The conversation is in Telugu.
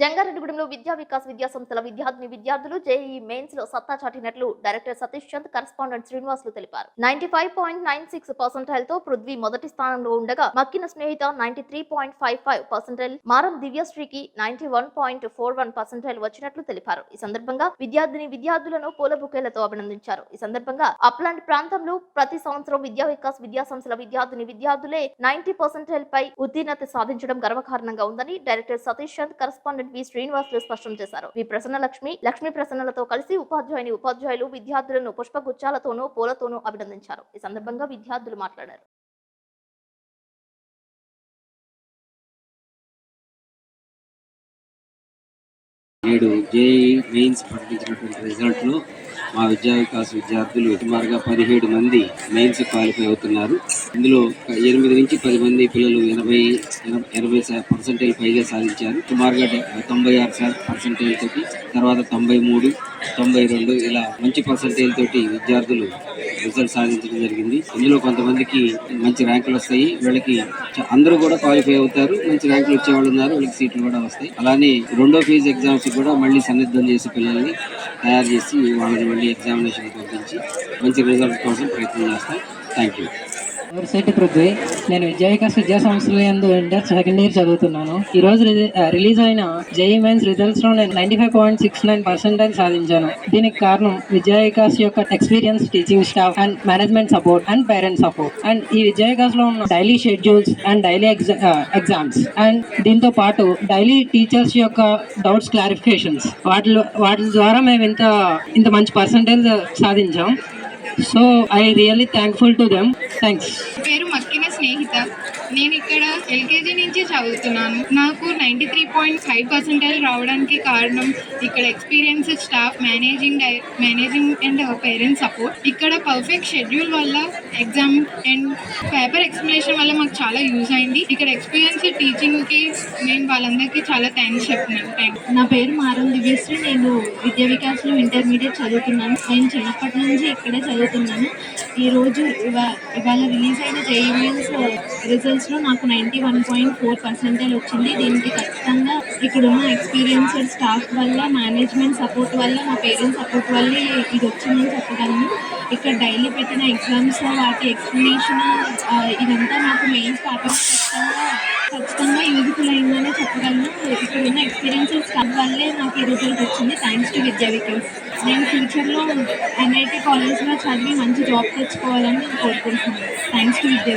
జంగారెడ్డిగూడెంలో విద్యా వికాస్ విద్యా సంస్థల విద్యార్థిని విద్యార్థులు జేఈ మెయిన్స్లో సత్తా చాటినట్లు డైరెక్టర్ సతీష్ చంద్ కరస్పాండెంట్ శ్రీనివాసులు తెలిపారు. Ninety five point nine six పర్సెంటైల్తో Prithvi మొదటి స్థానంలో ఉండగా Makkina Snehitha ninety three point five five percentile Maram దివ్యశ్రీకి ninety one point four one percentile వచ్చినట్లు తెలిపారు. ఈ సందర్భంగా విద్యార్థిని విద్యార్థులను పూల బుకేలతో అభినందించారు. ఈ సందర్భంగా అప్లాంటి ప్రాంతంలో ప్రతి సంవత్సరం విద్యా వికాస్ విద్యా సంస్థల విద్యార్థిని విద్యార్థులే నైన్టీ పర్సెంటైల్ పై ఉత్తీర్ణత సాధించడం గర్వకారణంగా ఉందని director Satish Chand correspondent V Srinivasulu స్పష్టం చేశారు. వి ప్రసన్న లక్ష్మి లక్ష్మీ ప్రసన్నలతో కలిసి ఉపాధ్యాయుని ఉపాధ్యాయులు విద్యార్థులను పుష్పగుచ్చాలతోనూ పూలతోనూ అభినందించారు. ఈ సందర్భంగా విద్యార్థులు మాట్లాడారు. నేడు జేఈ మెయిన్స్ ప్రకటించినటువంటి రిజల్ట్లో మా విద్యా వికాస్ విద్యార్థులు సుమారుగా పదిహేడు మంది మెయిన్స్ క్వాలిఫై అవుతున్నారు. ఇందులో ఎనిమిది నుంచి పది మంది పిల్లలు ఎనభై ఎనభై పర్సెంటేజ్ పైగా సాధించారు. సుమారుగా తొంభై ఆరు పర్సెంటేజ్ తోటి తర్వాత తొంభై మూడు తొంభై రెండు ఇలా మంచి పర్సెంటేజ్ తోటి విద్యార్థులు రిజల్ట్ సాధించడం జరిగింది. ఇందులో కొంతమందికి మంచి ర్యాంకులు వస్తాయి. వీళ్ళకి అందరూ కూడా క్వాలిఫై అవుతారు. మంచి ర్యాంకులు వచ్చే వాళ్ళు ఉన్నారు. వీళ్ళకి సీట్లు కూడా వస్తాయి. అలానే రెండో ఫేజ్ ఎగ్జామ్స్ కూడా మళ్ళీ సన్నిద్ధం చేసి పిల్లల్ని తయారు చేసి వాళ్ళని మళ్ళీ ఎగ్జామినేషన్ పంపించి మంచి రిజల్ట్ కోసం ప్రయత్నం చేస్తాం. Thank you Shetty Prithvi? నేను విద్యా వికాస్ విద్యా సంస్థల ఎందు ఇంటర్ సెకండ్ ఇయర్ చదువుతున్నాను. ఈ రోజు రిలీజ్ అయిన జేఈ మెయిన్స్ రిజల్ట్స్లో నేను ninety five point six nine percentage సాధించాను. దీనికి కారణం విద్యా వికాస్ యొక్క experience teaching staff and management support and parents support. And ఈ విద్యా లో ఉన్న daily schedules and daily exams. And దీంతో పాటు డైలీ టీచర్స్ యొక్క డౌట్స్ క్లారిఫికేషన్స్. వాటి వాటి ద్వారా మేము ఇంత ఇంత మంచి పర్సంటేజ్ సాధించాం. So I really thankful to them thanks పేరు మక్కిన స్నేహిత నేను ఇక్కడ ఎల్కేజీ నుంచి చదువుతున్నాను. నాకు ninety three point five percentage రావడానికి కారణం ఇక్కడ ఎక్స్పీరియన్స్ స్టాఫ్ మేనేజింగ్ డై మేనేజింగ్ అండ్ పేరెంట్స్ సపోర్ట్ ఇక్కడ పర్ఫెక్ట్ షెడ్యూల్ వల్ల ఎగ్జామ్ అండ్ పేపర్ ఎక్స్ప్లెనేషన్ వల్ల మాకు చాలా యూజ్ అయింది. ఇక్కడ ఎక్స్పీరియన్స్ టీచింగ్కి నేను వాళ్ళందరికీ చాలా థ్యాంక్స్ చెప్తున్నాను. థ్యాంక్ నా పేరు మారం దివ్యశ్రీ. నేను విద్యా వికాస్లో ఇంటర్మీడియట్ చదువుతున్నాను. నేను చిన్నప్పటి నుంచి ఇక్కడే చదువుతున్నాను. ఈరోజు ఇవా ఇవాళ రిలీజ్ అయిన జేఈమెన్స్ రిజల్ట్స్లో నాకు ninety one point four percentage వచ్చింది. దీనికి ఖచ్చితంగా ఇక్కడ ఉన్న ఎక్స్పీరియన్స్డ్ స్టాఫ్ వల్ల మేనేజ్మెంట్ సపోర్ట్ వల్ల మా పేరెంట్స్ సపోర్ట్ వల్ల ఇది వచ్చిందని చెప్పగలను. ఇక్కడ డైలీ పెట్టిన ఎగ్జామ్స్ వాటి ఎక్స్ప్లెనేషన్ ఇదంతా నాకు మెయిన్స్ పేపర్ ఖచ్చితంగా ఖచ్చితంగా యూజ్ఫుల్ అయిందనే చెప్పగలను. ఇక్కడ ఉన్న ఎక్స్పీరియన్స్ స్టాఫ్ వల్లే నాకు ఈ రిజల్ట్ వచ్చింది. థ్యాంక్స్ టు విద్యా వికాస్. నేను ఫ్యూచర్లో ఎన్ఐటి కాలేజ్లో చదివి మంచి జాబ్ తెచ్చుకోవాలని నేను కోరుకుంటున్నాను. థ్యాంక్స్ టు విద్యా